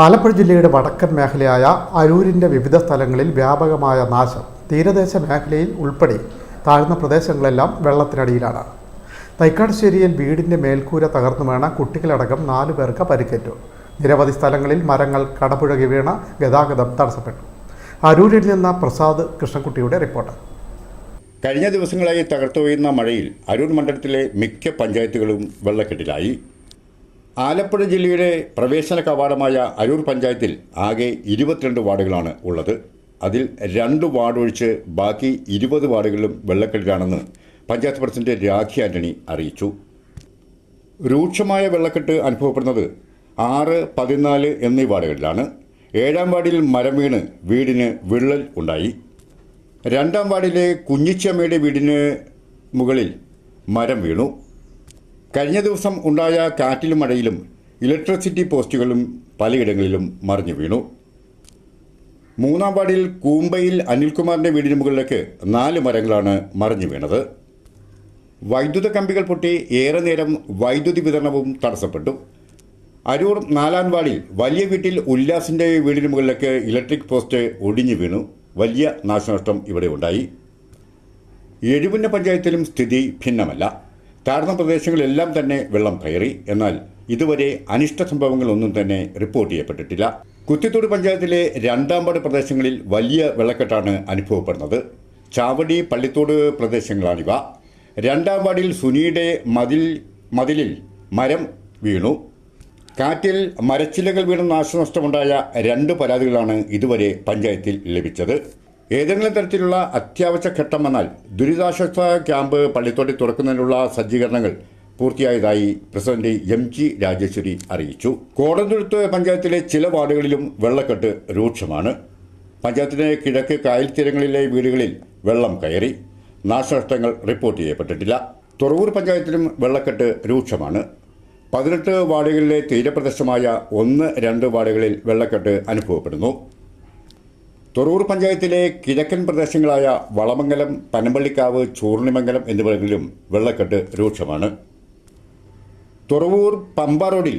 ആലപ്പുഴ ജില്ലയുടെ വടക്കൻ മേഖലയായ അരൂരിന്റെ വിവിധ സ്ഥലങ്ങളിൽ വ്യാപകമായ നാശം തീരദേശ മേഖലയിൽ ഉൾപ്പെടെ താഴ്ന്ന പ്രദേശങ്ങളെല്ലാം വെള്ളത്തിനടിയിലാണ്. തൈക്കാട്ടുശ്ശേരിയിൽ വീടിന്റെ മേൽക്കൂര തകർന്നു വീണ കുട്ടികളടക്കം നാലു പേർക്ക് പരിക്കേറ്റു. നിരവധി സ്ഥലങ്ങളിൽ മരങ്ങൾ കടപുഴകി വീണ ഗതാഗതം തടസ്സപ്പെട്ടു. അരൂരിൽ നിന്ന് പ്രസാദ് കൃഷ്ണൻകുട്ടിയുടെ റിപ്പോർട്ട്. കഴിഞ്ഞ ദിവസങ്ങളായി തകർത്തുവീഴുന്ന മഴയിൽ അരൂർ മണ്ഡലത്തിലെ മിക്ക പഞ്ചായത്തുകളും വെള്ളക്കെട്ടിലായി. ആലപ്പുഴ ജില്ലയുടെ പ്രവേശന കവാടമായ അരൂർ പഞ്ചായത്തിൽ ആകെ ഇരുപത്തിരണ്ട് വാർഡുകളാണ് ഉള്ളത്. അതിൽ രണ്ട് വാർഡ് ഒഴിച്ച് ബാക്കി ഇരുപത് വാർഡുകളിലും വെള്ളക്കെട്ടിലാണെന്ന് പഞ്ചായത്ത് പ്രസിഡന്റ് രാഖി ആന്റണി അറിയിച്ചു. രൂക്ഷമായ വെള്ളക്കെട്ട് അനുഭവപ്പെടുന്നത് ആറ് പതിനാല് എന്നീ വാർഡുകളിലാണ്. ഏഴാം വാർഡിൽ മരം വീണ് വീടിന് വിള്ളൽ ഉണ്ടായി. രണ്ടാം വാർഡിലെ കുഞ്ഞിച്ചമ്മയുടെ വീടിന് മുകളിൽ മരം വീണു. കഴിഞ്ഞ ദിവസം ഉണ്ടായ കാറ്റിലും മഴയിലും ഇലക്ട്രിസിറ്റി പോസ്റ്റുകളും പലയിടങ്ങളിലും മറിഞ്ഞു വീണു. മൂന്നാം വാർഡിൽ കൂമ്പയിൽ അനിൽകുമാറിന്റെ വീടിന് മുകളിലേക്ക് നാല് മരങ്ങളാണ് മറിഞ്ഞു വീണത്. വൈദ്യുത കമ്പികൾ പൊട്ടി ഏറെ നേരം വൈദ്യുതി വിതരണവും തടസ്സപ്പെട്ടു. അരൂർ നാലാം വാർഡിൽ വലിയ വീട്ടിൽ ഉല്ലാസിന്റെ വീടിന് മുകളിലേക്ക് ഇലക്ട്രിക് പോസ്റ്റ് ഒടിഞ്ഞു വീണു. വലിയ നാശനഷ്ടം ഇവിടെ ഉണ്ടായി. എഴുപുന്ന പഞ്ചായത്തിലും സ്ഥിതി ഭിന്നമല്ല. താഴ്ന്ന പ്രദേശങ്ങളിലെല്ലാം തന്നെ വെള്ളം കയറി. എന്നാൽ ഇതുവരെ അനിഷ്ട സംഭവങ്ങളൊന്നും തന്നെ റിപ്പോർട്ട് ചെയ്യപ്പെട്ടിട്ടില്ല. കുത്തിത്തോട് പഞ്ചായത്തിലെ രണ്ടാം വാർഡ് പ്രദേശങ്ങളിൽ വലിയ വെള്ളക്കെട്ടാണ് അനുഭവപ്പെടുന്നത്. ചാവടി പള്ളിത്തോട് പ്രദേശങ്ങളാണിവ. രണ്ടാം വാർഡിൽ സുനിയുടെ മതിൽ മതിലിൽ മരം വീണു. കാറ്റിൽ മരച്ചില്ലകൾ വീണ നാശനഷ്ടമുണ്ടായ രണ്ട് പരാതികളാണ് ഇതുവരെ പഞ്ചായത്തിൽ ലഭിച്ചത്. ഏതെങ്കിലും തരത്തിലുള്ള അത്യാവശ്യ ഘട്ടം വന്നാൽ ദുരിതാശ്വാസ ക്യാമ്പ് പള്ളിത്തോട്ടി തുറക്കുന്നതിനുള്ള സജ്ജീകരണങ്ങൾ പൂർത്തിയായതായി പ്രസിഡന്റ് എം ജി രാജേശ്വരി അറിയിച്ചു. കോടന്തുരുത്ത് പഞ്ചായത്തിലെ ചില വാർഡുകളിലും വെള്ളക്കെട്ട് രൂക്ഷമാണ്. പഞ്ചായത്തിന് കിഴക്ക് കായൽ തീരങ്ങളിലെ വീടുകളിൽ വെള്ളം കയറി. നാശനഷ്ടങ്ങൾ റിപ്പോർട്ട് ചെയ്യപ്പെട്ടിട്ടില്ല. തുറവൂർ പഞ്ചായത്തിലും വെള്ളക്കെട്ട് രൂക്ഷമാണ്. പതിനെട്ട് വാർഡുകളിലെ തീരപ്രദേശമായ ഒന്ന് രണ്ട് വാർഡുകളിൽ വെള്ളക്കെട്ട് അനുഭവപ്പെടുന്നു. തുറൂർ പഞ്ചായത്തിലെ കിഴക്കൻ പ്രദേശങ്ങളായ വളമംഗലം പനമ്പള്ളിക്കാവ് ചൂർണിമംഗലം എന്നിവിടങ്ങളിലും വെള്ളക്കെട്ട് രൂക്ഷമാണ്. തുറവൂർ പമ്പ റോഡിൽ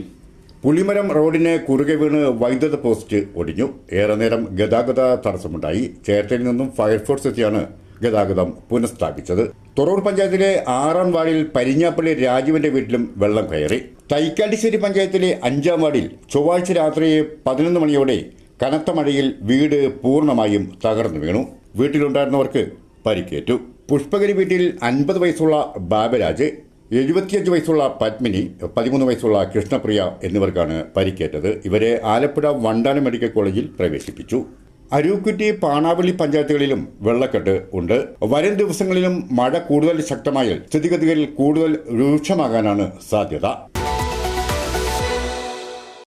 പുളിമരം റോഡിന് കുറുകെ വീണ് വൈദ്യുത പോസ്റ്റ് ഒടിഞ്ഞു. ഏറെ നേരം ഗതാഗത തടസ്സമുണ്ടായി. ചേർത്തയിൽ നിന്നും ഫയർഫോഴ്സ് എത്തിയാണ് ഗതാഗതം പുനഃസ്ഥാപിച്ചത്. തുറവൂർ പഞ്ചായത്തിലെ ആറാം വാർഡിൽ പരിഞ്ഞാപ്പള്ളി രാജുവിന്റെ വീട്ടിലും വെള്ളം കയറി. തൈക്കാട്ടിശ്ശേരി പഞ്ചായത്തിലെ അഞ്ചാം വാർഡിൽ ചൊവ്വാഴ്ച രാത്രി പതിനൊന്ന് മണിയോടെ കനത്ത മഴയിൽ വീട് പൂർണമായും തകർന്നു വീണു. വീട്ടിലുണ്ടായിരുന്നവർക്ക് പരിക്കേറ്റു. പുഷ്പഗിരി വീട്ടിൽ അൻപത് വയസ്സുള്ള ബാബരാജ് എഴുപത്തിയഞ്ച് വയസ്സുള്ള പത്മിനി പതിമൂന്ന് വയസ്സുള്ള കൃഷ്ണപ്രിയ എന്നിവർക്കാണ് പരിക്കേറ്റത്. ഇവരെ ആലപ്പുഴ വണ്ടാനം മെഡിക്കൽ കോളേജിൽ പ്രവേശിപ്പിച്ചു. അരൂക്കുറ്റി പാണാവള്ളി പഞ്ചായത്തുകളിലും വെള്ളക്കെട്ട് ഉണ്ട്. വരും ദിവസങ്ങളിലും മഴ കൂടുതൽ ശക്തമായാൽ സ്ഥിതിഗതികൾ കൂടുതൽ രൂക്ഷമാകാനാണ് സാധ്യത.